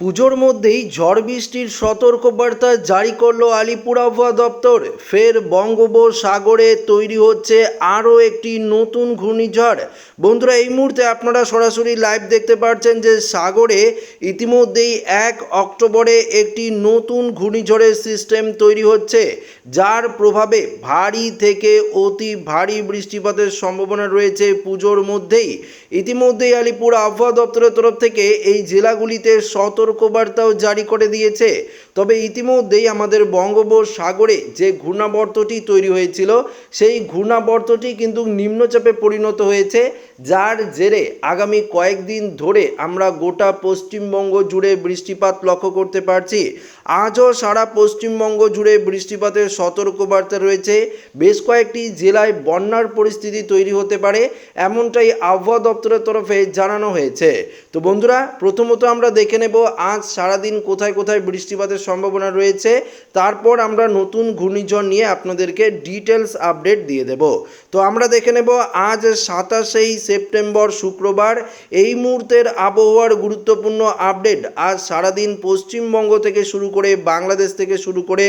পুজোর মধ্যেই ঝড় বৃষ্টির সতর্কবার্তা জারি করল আলিপুর আবহাওয়া দপ্তর। ফের বঙ্গোপসাগরে তৈরি হচ্ছে আরও একটি নতুন ঘূর্ণিঝড়। বন্ধুরা, এই মুহূর্তে আপনারা সরাসরি লাইভ দেখতে পাচ্ছেন যে সাগরে ইতিমধ্যেই এক অক্টোবরে একটি নতুন ঘূর্ণিঝড়ের সিস্টেম তৈরি হচ্ছে, যার প্রভাবে ভারী থেকে অতি ভারী বৃষ্টিপাতের সম্ভাবনা রয়েছে পুজোর মধ্যেই। ইতিমধ্যেই আলিপুর আবহাওয়া দপ্তরের তরফ থেকে এই জেলাগুলিতে সতর্কবার্তাও জারি করে দিয়েছে। তবে ইতিমধ্যেই আমাদের বঙ্গোপসাগরে যে ঘূর্ণাবর্তটি তৈরি হয়েছিল, সেই ঘূর্ণাবর্তটি কিন্তু নিম্নচাপে পরিণত হয়েছে, যার জেরে আগামী কয়েকদিন ধরে আমরা গোটা পশ্চিমবঙ্গ জুড়ে বৃষ্টিপাত লক্ষ্য করতে পারছি। আজও সারা পশ্চিমবঙ্গ জুড়ে বৃষ্টিপাতের সতর্কবার্তা রয়েছে। বেশ কয়েকটি জেলায় বন্যার পরিস্থিতি তৈরি হতে পারে, এমনটাই আবহাওয়া দপ্তরের তরফে জানানো হয়েছে। তো বন্ধুরা, প্রথমত আমরা দেখে নেব আজ সারাদিন কোথায় কোথায় বৃষ্টিপাতের সম্ভাবনা রয়েছে। তারপর আমরা নতুন ঘূর্ণিঝড় নিয়ে আপনাদেরকে ডিটেলস আপডেট দিয়ে দেব। তো আমরা দেখে নেব, আজ সাতাশেই সেপ্টেম্বর শুক্রবার, এই মুহূর্তের আবহাওয়ার গুরুত্বপূর্ণ আপডেট আজ সারাদিন পশ্চিমবঙ্গ থেকে শুরু করে বাংলাদেশ থেকে শুরু করে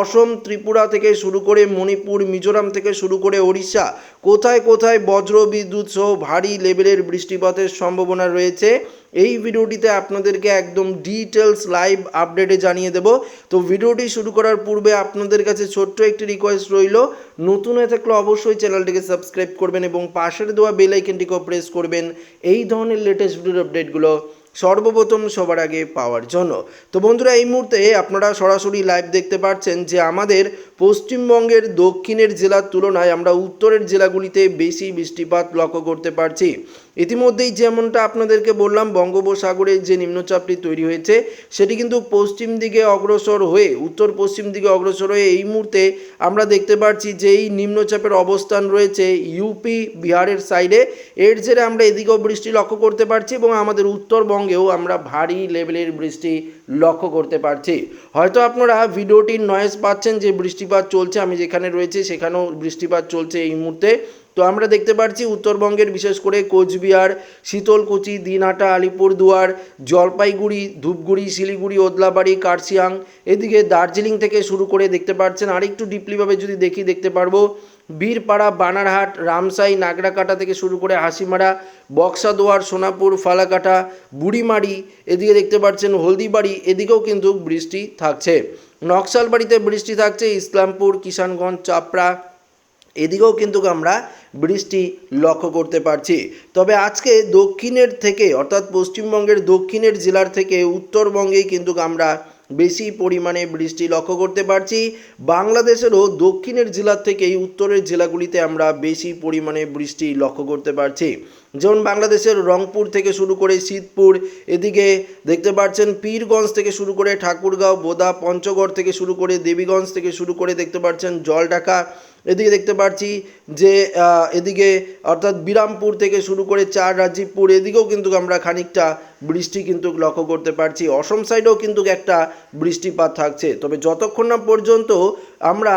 অসম, ত্রিপুরা থেকে শুরু করে মণিপুর, মিজোরাম থেকে শুরু করে ওড়িশা, কোথায় কোথায় বজ্র বিদ্যুৎ সহ ভারী লেভেলের বৃষ্টিপাতের সম্ভাবনা রয়েছে। এই ভিডিওটিতে আপনাদেরকে একদম ডিটেলস লাইভ আপডেটে জানিয়ে দেব। তো ভিডিওটি শুরু করার পূর্বে আপনাদের কাছে ছোট্ট একটি রিকোয়েস্ট রইল। নতুন হয়ে থাকলে অবশ্যই চ্যানেলটিকে সাবস্ক্রাইব করবেন এবং পাশের দেওয়া বেল আইকনটিকেও প্রেস করবেন। এই ধরনের লেটেস্ট ভিডিওর আপডেটগুলো সর্বপ্রথম সবার আগে পাওয়ার জন্য। তো বন্ধুরা, এই মুহূর্তে আপনারা সরাসরি লাইভ দেখতে পাচ্ছেন যে আমাদের পশ্চিমবঙ্গের দক্ষিণের জেলার তুলনায় আমরা উত্তরের জেলাগুলিতে বেশি বৃষ্টিপাত লক্ষ্য করতে পারছি। ইতিমধ্যেই যেমনটা আপনাদেরকে বললাম, বঙ্গোপসাগরে যে নিম্নচাপটি তৈরি হয়েছে, সেটি কিন্তু পশ্চিম দিকে অগ্রসর হয়ে, উত্তর পশ্চিম দিকে অগ্রসর হয়ে এই মুহূর্তে আমরা দেখতে পাচ্ছি যে এই নিম্নচাপের অবস্থান রয়েছে ইউপি বিহারের সাইডে এর জেরে আমরা এদিকেও বৃষ্টি লক্ষ্য করতে পারছি এবং আমাদের উত্তরবঙ্গেও আমরা ভারী লেভেলের বৃষ্টি লক্ষ্য করতে পারছি। হয়তো আপনারা ভিডিওটির নয়েজ পাচ্ছেন যে বৃষ্টিপাত চলছে, আমি যেখানে রয়েছি সেখানেও বৃষ্টিপাত চলছে এই মুহূর্তে। তো আমরা দেখতে পাচ্ছি উত্তরবঙ্গের, বিশেষ করে কোচবিহার, শীতলকুচি, দিনহাটা, আলিপুরদুয়ার, জলপাইগুড়ি, ধূপগুড়ি, শিলিগুড়ি, ওদলাবাড়ি, কার্শিয়াং, এদিকে দার্জিলিং থেকে শুরু করে দেখতে পাচ্ছেন আরেকটু ডিপলিভাবে যদি দেখি দেখতে পারব, বীরপাড়া, বানারহাট, রামসাই, নাগরাকাটা থেকে শুরু করে হাসিমারা, বক্সাদোয়ার, সোনাপুর, ফালাকাটা, বুড়িমারি, এদিকে দেখতে পাচ্ছেন হলদিবাড়ি, এদিকেও কিন্তু বৃষ্টি থাকছে। নকশালবাড়িতে বৃষ্টি থাকছে, ইসলামপুর, কিষানগঞ্জ, চাপড়া এদিকেও কিন্তু আমরা বৃষ্টি লক্ষ্য করতে পারছি। তবে আজকে দক্ষিণের থেকে, অর্থাৎ পশ্চিমবঙ্গের দক্ষিণের জেলার থেকে উত্তরবঙ্গেই কিন্তু আমরা বেশি পরিমাণে বৃষ্টি লক্ষ্য করতে পারছি। বাংলাদেশেরও দক্ষিণের জেলার থেকেই উত্তরের জেলাগুলিতে আমরা বেশি পরিমাণে বৃষ্টি লক্ষ্য করতে পারছি। যেমন বাংলাদেশের রংপুর থেকে শুরু করে শীতপুর, এদিকে দেখতে পাচ্ছেন পীরগঞ্জ থেকে শুরু করে ঠাকুরগাঁও, বোদা, পঞ্চগড় থেকে শুরু করে দেবীগঞ্জ থেকে শুরু করে দেখতে পাচ্ছেন জলঢাকা এদিকে দেখতে পাচ্ছি যে এদিকে অর্থাৎ বিরামপুর থেকে শুরু করে চার রাজীবপুর, এদিকেও কিন্তু আমরা খানিকটা বৃষ্টি কিন্তু লক্ষ্য করতে পারছি। অসম সাইডেও কিন্তু একটা বৃষ্টিপাত থাকছে। তবে যতক্ষণ না পর্যন্ত আমরা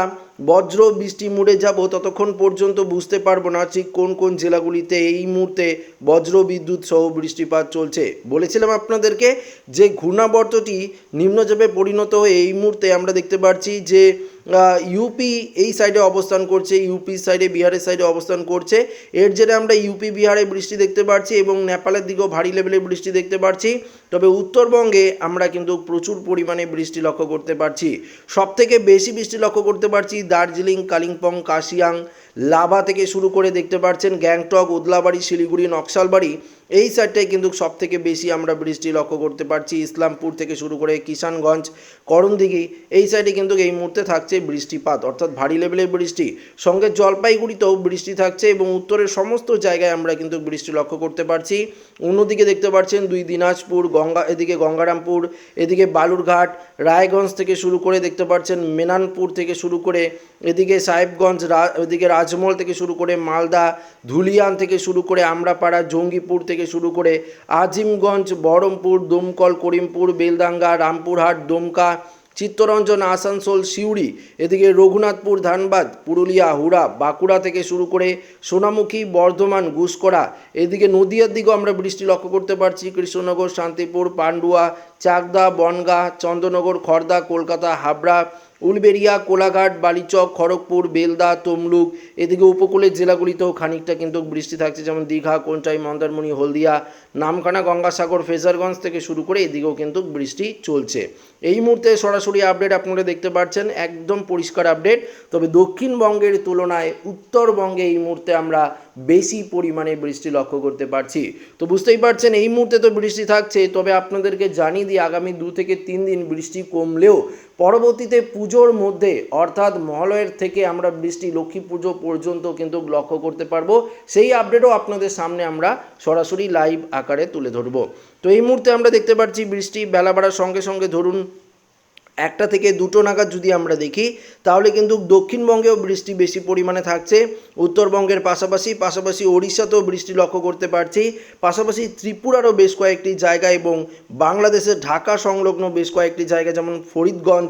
বজ্র বৃষ্টি মুড়ে যাব, ততক্ষণ পর্যন্ত বুঝতে পারব না ঠিক কোন কোন জেলাগুলিতে এই মুহূর্তে বজ্র বিদ্যুৎ সহ বৃষ্টিপাত চলছে। বলেছিলাম আপনাদেরকে যে ঘূর্ণাবর্তটি নিম্নচাপে পরিণত হয়ে এই মুহূর্তে আমরা দেখতে পাচ্ছি যে ইউপি এই সাইডে অবস্থান করছে ইউপি সাইডে বিহারের সাইডে অবস্থান করছে। এর জেরে আমরা ইউপি বিহারে বৃষ্টি দেখতে পাচ্ছি এবং নেপালের দিকেও ভারী লেভেলের বৃষ্টি দেখতে পাচ্ছি তবে উত্তরবঙ্গে আমরা কিন্তু প্রচুর পরিমাণে বৃষ্টি লক্ষ্য করতে পারছি। সব থেকে বেশি বৃষ্টি লক্ষ্য করতে পারছি দার্জিলিং, কালিম্পং, কাশিয়াং, লাভা থেকে শুরু করে দেখতে পাচ্ছেন গ্যাংটক, উদলাবাড়ি, শিলিগুড়ি, নকশালবাড়ি। এই সাইডটায় কিন্তু সব থেকে বেশি আমরা বৃষ্টি লক্ষ্য করতে পারছি। ইসলামপুর থেকে শুরু করে কিষানগঞ্জ, করণদিঘি, এই সাইডে কিন্তু এই মুহূর্তে থাকছে বৃষ্টিপাত। অর্থাৎ ভারী লেভেলের বৃষ্টি। সঙ্গে জলপাইগুড়িতেও বৃষ্টি থাকছে এবং উত্তরের সমস্ত জায়গায় আমরা কিন্তু বৃষ্টি লক্ষ্য করতে পারছি। অন্যদিকে দেখতে পাচ্ছেন দুই দিনাজপুর, গঙ্গা, এদিকে গঙ্গারামপুর, এদিকে বালুরঘাট, রায়গঞ্জ থেকে শুরু করে দেখতে পাচ্ছেন মেনানপুর থেকে শুরু করে এদিকে সাহেবগঞ্জ এদিকে রাজমহল থেকে শুরু করে মালদা, ধুলিয়ান থেকে শুরু করে আমরাপাড়া, জঙ্গিপুর থেকে শুরু করে আজিমগঞ্জ, বহরমপুর, দমকল, করিমপুর বেলদাঙ্গা রামপুরহাট, দমকা, চিত্তরঞ্জন, আসানসোল, সিউড়ি, এদিকে রঘুনাথপুর, ধানবাদ, পুরুলিয়া, হুড়া, বাঁকুড়া থেকে শুরু করে সোনামুখী, বর্ধমান, গুসকরা, এদিকে নদিয়ার দিকেও আমরা বৃষ্টি লক্ষ্য করতে পারছি। কৃষ্ণনগর, শান্তিপুর, পান্ডুয়া, চাকদা, বনগাঁ, চন্দ্রনগর খড়দা কলকাতা, হাবড়া উলবেড়িয়া কোলাঘাট, বালিচক, খড়গপুর, বেলদা, তমলুক, এদিকে উপকূলের জেলাগুলিতেও খানিকটা কিন্তু বৃষ্টি থাকছে, যেমন দীঘা, কোনটাই, মন্দারমণি, হলদিয়া, নামখানা, গঙ্গাসাগর, ফেজারগঞ্জ থেকে শুরু করে এদিকেও কিন্তু বৃষ্টি চলছে। এই মুহূর্তে সরাসরি আপডেট আপনারা দেখতে পাচ্ছেন, একদম পরিষ্কার আপডেট, তবে দক্ষিণবঙ্গের তুলনায় উত্তরবঙ্গে এই মুহূর্তে আমরা বেশি পরিমাণে বৃষ্টি লক্ষ্য করতে পারছি। তো বুঝতেই পারছেন, এই মুহূর্তে তো বৃষ্টি থাকছে, তবে আপনাদেরকে জানিয়ে দিই, আগামী দু থেকে তিন দিন বৃষ্টি কমলেও পরবর্তীতে পুজোর মধ্যে, অর্থাৎ মহালয়ের থেকে আমরা বৃষ্টি, লক্ষ্মী পুজো পর্যন্ত কিন্তু লক্ষ্য করতে পারব। সেই আপডেটও আপনাদের সামনে আমরা সরাসরি লাইভ আকারে তুলে ধরবো। তো এই মুহূর্তে আমরা দেখতে পাচ্ছি বৃষ্টি বেলা বাড়ার সঙ্গে সঙ্গে ধরুন একটা থেকে দুটো নাগাদ যদি আমরা দেখি, তাহলে কিন্তু দক্ষিণবঙ্গেও বৃষ্টি বেশি পরিমাণে থাকছে, উত্তরবঙ্গের পাশাপাশি পাশাপাশি ওড়িশাতেও বৃষ্টি লক্ষ্য করতে পারছি, পাশাপাশি ত্রিপুরারও বেশ কয়েকটি জায়গা এবং বাংলাদেশের ঢাকা সংলগ্ন বেশ কয়েকটি জায়গা যেমন ফরিদগঞ্জ,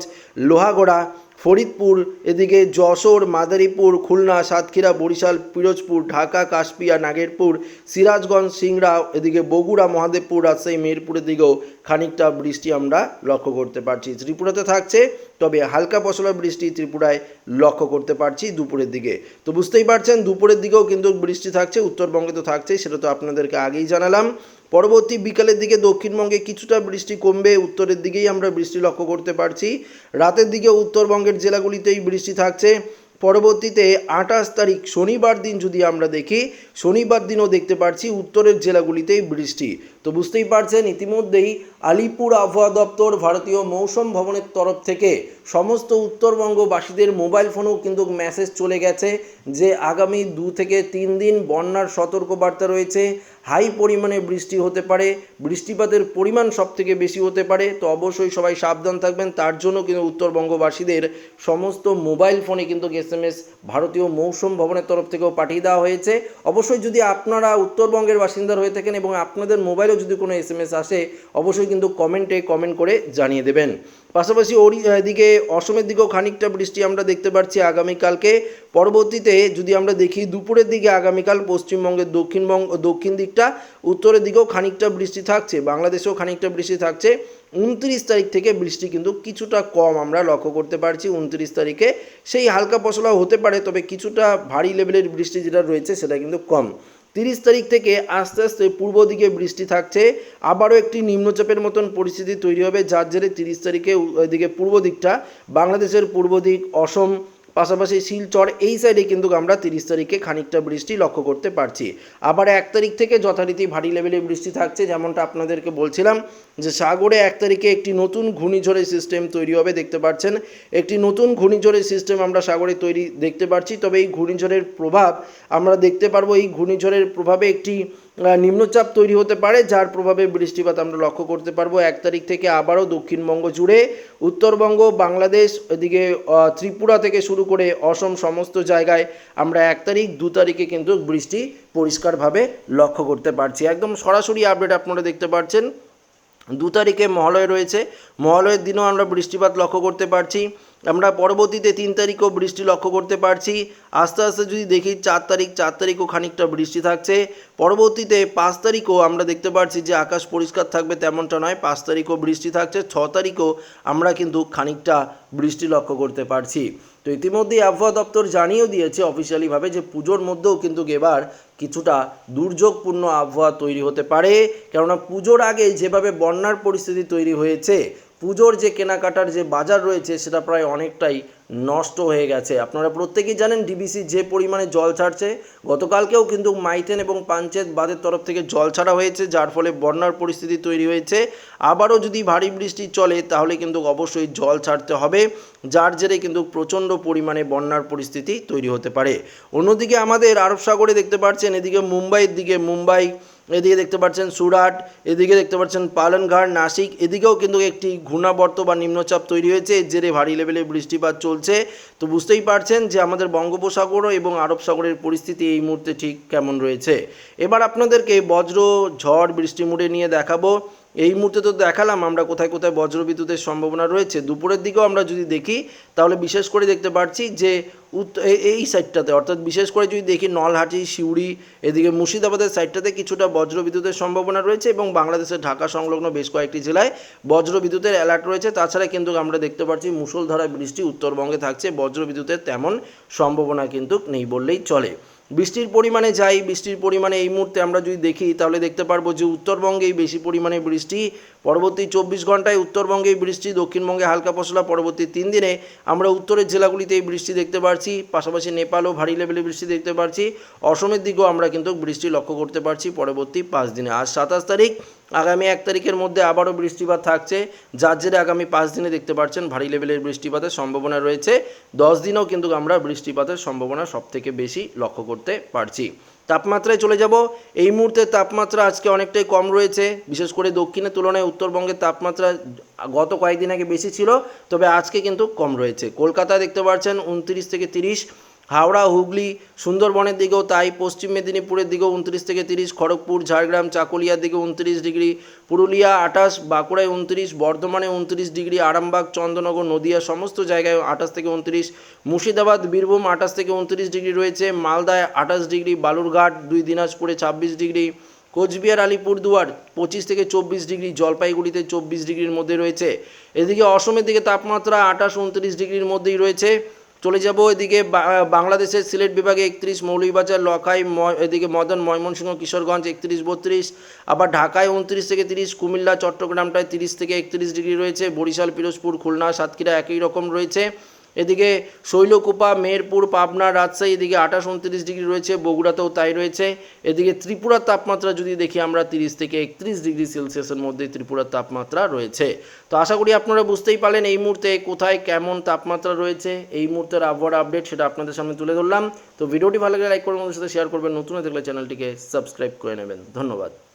লোহাগড়া ফরিদপুর, এদিকে যশোর, মাদারীপুর, খুলনা, সাতক্ষীরা, বরিশাল, পিরোজপুর, ঢাকা, কাশপিয়া, নাগেরপুর, সিরাজগঞ্জ, সিংড়া, এদিকে বগুড়া, মহাদেবপুর, রাজশাহী মেহেরপুরের দিকেও খানিকটা বৃষ্টি আমরা লক্ষ্য করতে পারছি। ত্রিপুরাতে থাকছে, তবে হালকা পশলা বৃষ্টি ত্রিপুরায় লক্ষ্য করতে পারছি দুপুরের দিকে। তো বুঝতেই পারছেন, দুপুরের দিকেও কিন্তু বৃষ্টি থাকছে, উত্তরবঙ্গে তো থাকছেই, সেটা তো আপনাদেরকে আগেই জানালাম। পরবর্তী বিকালের দিকে দক্ষিণবঙ্গে কিছুটা বৃষ্টি কমবে, উত্তরের দিকেই আমরা বৃষ্টি লক্ষ্য করতে পারছি। রাতের দিকে উত্তরবঙ্গের জেলাগুলিতেই বৃষ্টি থাকছে। পরবর্তীতে আঠাশ তারিখ শনিবার দিন যদি আমরা দেখি, শনিবার দিনও দেখতে পাচ্ছি উত্তরের জেলাগুলিতেই বৃষ্টি। তো বুঝতেই পারছেন, ইতিমধ্যেই আলিপুর আবহাওয়া দপ্তর ভারতীয় মৌসুম ভবনের তরফ থেকে সমস্ত উত্তরবঙ্গবাসীদের মোবাইল ফোনেও কিন্তু মেসেজ চলে গেছে যে আগামী দু থেকে তিন দিন বন্যার সতর্কবার্তা রয়েছে। হাই পরিমাণে বৃষ্টি হতে পারে, বৃষ্টিপাতের পরিমাণ সব থেকে বেশি হতে পারে, তো অবশ্যই সবাই সাবধান থাকবেন। তার জন্য কিন্তু উত্তরবঙ্গবাসীদের সমস্ত মোবাইল ফোনে কিন্তু এস এম এস ভারতীয় মৌসুম ভবনের তরফ থেকেও পাঠিয়ে দেওয়া হয়েছে। অবশ্যই যদি আপনারা উত্তরবঙ্গের বাসিন্দার হয়ে থাকেন এবং আপনাদের মোবাইলেও যদি কোনো এস এম এস আসে, অবশ্যই কিন্তু কমেন্টে কমেন্ট করে জানিয়ে দেবেন। পাশাপাশি ওড়ি এদিকে অসমের দিকেও খানিকটা বৃষ্টি আমরা দেখতে পাচ্ছি আগামীকালকে। পরবর্তীতে যদি আমরা দেখি দুপুরের দিকে আগামীকাল পশ্চিমবঙ্গের দক্ষিণবঙ্গ, দক্ষিণ দিকটা, উত্তরের দিকেও খানিকটা বৃষ্টি থাকছে, বাংলাদেশেও খানিকটা বৃষ্টি থাকছে। উনত্রিশ তারিখ থেকে বৃষ্টি কিন্তু কিছুটা কম আমরা লক্ষ্য করতে পারছি উনত্রিশ তারিখে। সেই হালকা পশলাও হতে পারে, তবে কিছুটা ভারী লেভেলের বৃষ্টি যেটা রয়েছে সেটা কিন্তু কম। তিরিশ তারিখ থেকে আস্তে আস্তে পূর্ব দিকে বৃষ্টি থাকছে। আবারও একটি নিম্নচাপের মতন পরিস্থিতি তৈরি হবে, যার জেরে তিরিশ তারিখে ওইদিকে পূর্ব দিকটা বাংলাদেশের পূর্ব দিক, অসম পাশাপাশি শিলচর এই সাইডে কিন্তু আমরা তিরিশ তারিখে খানিকটা বৃষ্টি লক্ষ্য করতে পারছি। আবার এক তারিখ থেকে যথারীতি ভারী লেভেলে বৃষ্টি থাকছে, যেমনটা আপনাদেরকে বলছিলাম যে সাগরে এক তারিখে একটি নতুন ঘূর্ণিঝড়ের সিস্টেম তৈরি হবে, দেখতে পাচ্ছেন। একটি নতুন ঘূর্ণিঝড়ের সিস্টেম আমরা সাগরে তৈরি দেখতে পাচ্ছি তবে এই ঘূর্ণিঝড়ের প্রভাব আমরা দেখতে পারব। এই ঘূর্ণিঝড়ের প্রভাবে একটি নিম্নচাপ তৈরি হতে পারে, যার প্রভাবে বৃষ্টিপাত আমরা লক্ষ্য করতে পারব। এক তারিখ থেকে আবারও দক্ষিণবঙ্গ জুড়ে, উত্তরবঙ্গ, বাংলাদেশ, এদিকে ত্রিপুরা থেকে শুরু করে অসম সমস্ত জায়গায় আমরা এক তারিখ, দু তারিখে কিন্তু বৃষ্টি পরিষ্কারভাবে লক্ষ্য করতে পারছি। একদম সরাসরি আপডেট আপনারা দেখতে পাচ্ছেন। দু তারিখে মহালয় রয়েছে। মহালয়ের দিনও আমরা বৃষ্টিপাত লক্ষ্য করতে পারছি। আমরা পরবর্তীতে তিন তারিখও বৃষ্টি লক্ষ্য করতে পারছি। আস্তে আস্তে যদি দেখি চার তারিখ, চার তারিখও খানিকটা বৃষ্টি থাকছে। পরবর্তীতে পাঁচ তারিখও আমরা দেখতে পাচ্ছি যে আকাশ পরিষ্কার থাকবে তেমনটা নয়। পাঁচ তারিখও বৃষ্টি থাকছে, ছ তারিখও আমরা কিন্তু খানিকটা বৃষ্টি লক্ষ্য করতে পারছি। তো ইতিমধ্যেই আবহাওয়া দপ্তর জানিয়েও দিয়েছে অফিসিয়ালিভাবে যে পুজোর মধ্যেও কিন্তু এবার কিছুটা দুর্যোগপূর্ণ আবহাওয়া তৈরি হতে পারে। কেননা পুজোর আগে যেভাবে বন্যার পরিস্থিতি তৈরি হয়েছে পুজোর যে কেনাকাটার যে বাজার রয়েছে, সেটা প্রায় অনেকটাই নষ্ট হয়ে গেছে। আপনারা প্রত্যেকেই জানেন ডিবিসি যে পরিমাণে জল ছাড়ছে। গতকালকেও কিন্তু মাইথেন এবং পাঞ্চেত বাঁধের তরফ থেকে জল ছাড়া হয়েছে, যার ফলে বন্যার পরিস্থিতি তৈরি হয়েছে। আবারও যদি ভারী বৃষ্টি চলে, তাহলে কিন্তু অবশ্যই জল ছাড়তে হবে। যার জেরে কিন্তু প্রচণ্ড পরিমাণে বন্যার পরিস্থিতি তৈরি হতে পারে। অন্যদিকে আমাদের আরব সাগরে দেখতে পাচ্ছেন, এদিকে মুম্বাইয়ের দিকে মুম্বাই, এদিকে দেখতে পাচ্ছেন সুরাট, এদিকে দেখতে পাচ্ছেন পালনঘাট, নাসিক, এদিকেও কিন্তু একটি ঘূর্ণাবর্ত বা নিম্নচাপ তৈরি হয়েছে, জেরে ভারী লেভেলে বৃষ্টিপাত চলছে। তো বুঝতেই পারছেন যে আমাদের বঙ্গোপসাগরও এবং আরব সাগরের পরিস্থিতি এই মুহূর্তে ঠিক কেমন রয়েছে। এবার আপনাদেরকে বজ্র, ঝড় বৃষ্টি মুড়ে নিয়ে দেখাবো। এই মুহূর্তে তো দেখালাম আমরা কোথায় কোথায় বজ্রবিদ্যুতের সম্ভাবনা রয়েছে। দুপুরের দিকেও আমরা যদি দেখি, তাহলে বিশেষ করে দেখতে পাচ্ছি যে এই সাইডটাতে, অর্থাৎ বিশেষ করে যদি দেখি নলহাটি, সিউড়ি, এদিকে মুর্শিদাবাদের সাইডটাতে কিছুটা বজ্রবিদ্যুতের সম্ভাবনা রয়েছে এবং বাংলাদেশের ঢাকা সংলগ্ন বেশ কয়েকটি জেলায় বজ্রবিদ্যুতের অ্যালার্ট রয়েছে। তাছাড়া কিন্তু আমরা দেখতে পাচ্ছি মুষলধারা বৃষ্টি উত্তরবঙ্গে থাকছে। বজ্রবিদ্যুতের তেমন সম্ভাবনা কিন্তু নেই বললেই চলে। বৃষ্টির পরিমাণে যাই, বৃষ্টির পরিমাণে এই মুহূর্তে আমরা যদি দেখি, তাহলে দেখতে পারব যে উত্তরবঙ্গেই বেশি পরিমাণে বৃষ্টি। পরবর্তী চব্বিশ ঘন্টায় উত্তরবঙ্গেই বৃষ্টি, দক্ষিণবঙ্গে হালকা পশলা। পরবর্তী তিন দিনে আমরা উত্তরের জেলাগুলিতে এই বৃষ্টি দেখতে পারছি। পাশাপাশি নেপালও ভারী লেভেলে বৃষ্টি দেখতে পারছি। অসমের দিকেও আমরা কিন্তু বৃষ্টি লক্ষ্য করতে পারছি পরবর্তী পাঁচ দিনে। আজ সাতাশ তারিখ আগামী এক তারিখের মধ্যে আবারও বৃষ্টিপাত থাকছে। যার জেরে আগামী পাঁচ দিনে দেখতে পাচ্ছেন ভারী লেভেলের বৃষ্টিপাতের সম্ভাবনা রয়েছে। দশ দিনেও কিন্তু আমরা বৃষ্টিপাতের সম্ভাবনা সব থেকে বেশি লক্ষ্য করতে পারছি। তাপমাত্রায় চলে যাব। এই মুহূর্তে তাপমাত্রা আজকে অনেকটাই কম রয়েছে। বিশেষ করে দক্ষিণের তুলনায় উত্তরবঙ্গের তাপমাত্রা গত কয়েকদিন আগে বেশি ছিল, তবে আজকে কিন্তু কম রয়েছে। কলকাতায় দেখতে পাচ্ছেন উনত্রিশ থেকে তিরিশ হাওড়া, হুগলি, সুন্দরবনের দিকেও তাই, পশ্চিম মেদিনীপুরের দিকেও উনত্রিশ থেকে তিরিশ, খড়গপুর, ঝাড়গ্রাম, চাকুলিয়ার দিকে উনত্রিশ ডিগ্রি, পুরুলিয়া আঠাশ বাঁকুড়ায় উনত্রিশ, বর্ধমানে উনত্রিশ ডিগ্রি, আরামবাগ, চন্দ্রনগর, নদিয়া সমস্ত জায়গায় আঠাশ থেকে উনত্রিশ, মুর্শিদাবাদ, বীরভূম আঠাশ থেকে উনত্রিশ ডিগ্রি রয়েছে, মালদায় আঠাশ ডিগ্রি, বালুরঘাট, দুই দিনাজপুরে ছাব্বিশ ডিগ্রি, কোচবিহার, আলিপুরদুয়ার পঁচিশ থেকে চব্বিশ ডিগ্রি, জলপাইগুড়িতে চব্বিশ ডিগ্রির মধ্যে রয়েছে। এদিকে অসমের দিকে তাপমাত্রা আঠাশ উনত্রিশ ডিগ্রির মধ্যেই রয়েছে। চলে যাব এদিকে বাংলাদেশের সিলেট বিভাগে একত্রিশ, মৌলভীবাজার, লখাই এদিকে মদন, ময়মনসিংহ, কিশোরগঞ্জ একত্রিশ, বত্রিশ, আবার ঢাকায় উনত্রিশ থেকে তিরিশ, কুমিল্লা, চট্টগ্রামটায় তিরিশ থেকে একত্রিশ ডিগ্রি রয়েছে, বরিশাল, পিরোজপুর, খুলনা, সাতক্ষীরা একই রকম রয়েছে। এদিকে শৈলকুপা, মেহেরপুর, পাবনা, রাজশাহী, এদিকে আঠাশ উনত্রিশ ডিগ্রি রয়েছে, বগুড়াতেও তাই রয়েছে। এদিকে ত্রিপুরার তাপমাত্রা যদি দেখি আমরা তিরিশ থেকে একত্রিশ ডিগ্রি সেলসিয়াসের মধ্যে ত্রিপুরার তাপমাত্রা রয়েছে। তো আশা করি আপনারা বুঝতেই পারলেন এই মুহূর্তে কোথায় কেমন তাপমাত্রা রয়েছে। এই মুহূর্তের আবহাওয়ার আপডেট সেটা আপনাদের সামনে তুলে ধরলাম। তো ভিডিওটি ভালো লাগলে লাইক করবেন, বন্ধুদের সাথে শেয়ার করবেন। নতুন থাকলে চ্যানেলটিকে সাবস্ক্রাইব করে নেবেন। ধন্যবাদ।